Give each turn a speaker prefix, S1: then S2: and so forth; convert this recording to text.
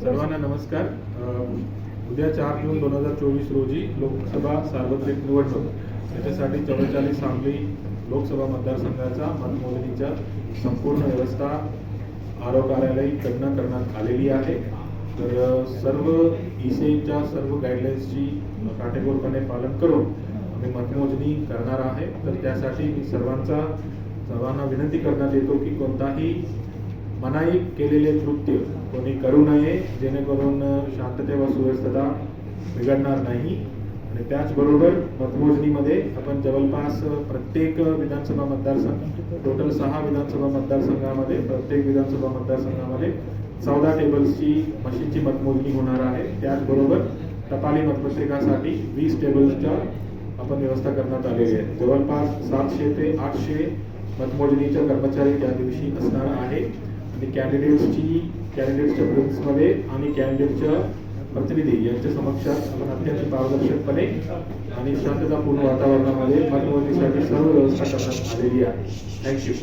S1: सर्वांना नमस्कार. उद्या चार जून दोन हजार चोवीस रोजी लोकसभा सार्वत्रिक निवडणूक. त्याच्यासाठी चव्वेचाळीस सांगली लोकसभा मतदारसंघाचा मतमोजणीच्या संपूर्ण व्यवस्था आरो कार्यालयीकडनं करण्यात आलेली आहे. तर सर्व इसेच्या सर्व गाईडलाईन्सची काटेकोरपणे पालन करून आम्ही मतमोजणी करणार आहे. तर त्यासाठी मी सर्वांचा सर्वांना विनंती करण्यात येतो की कोणताही मनाई केलेले कृत्य कोणी करू नये जेणेकरून शांतते व सुव्यस्तता बिघडणार नाही. आणि त्याचबरोबर मतमोजणीमध्ये आपण जवळपास प्रत्येक विधानसभा मतदारसंघ टोटल सहा विधानसभा मतदारसंघामध्ये प्रत्येक विधानसभा मतदारसंघामध्ये चौदा टेबल्सची मशीनची मतमोजणी होणार आहे. त्याचबरोबर टपाली मतपत्रिकासाठी वीस टेबल्सच्या आपण व्यवस्था करण्यात आलेली आहे. जवळपास सातशे ते आठशे मतमोजणीच्या कर्मचारी त्या दिवशी असणार आहे. म्हणजे आणि कॅन्डिडेट्सची कॅन्डिडेट्सच्या प्रिन्समध्ये आणि कॅन्डिडेटच्या प्रतिनिधी यांच्या समक्षात आपण अत्यंत पारदर्शकपणे आणि शांततापूर्ण वातावरणामध्ये मतमोजणीसाठी सर्व व्यवस्था करण्यात आलेली आहे. थँक्यू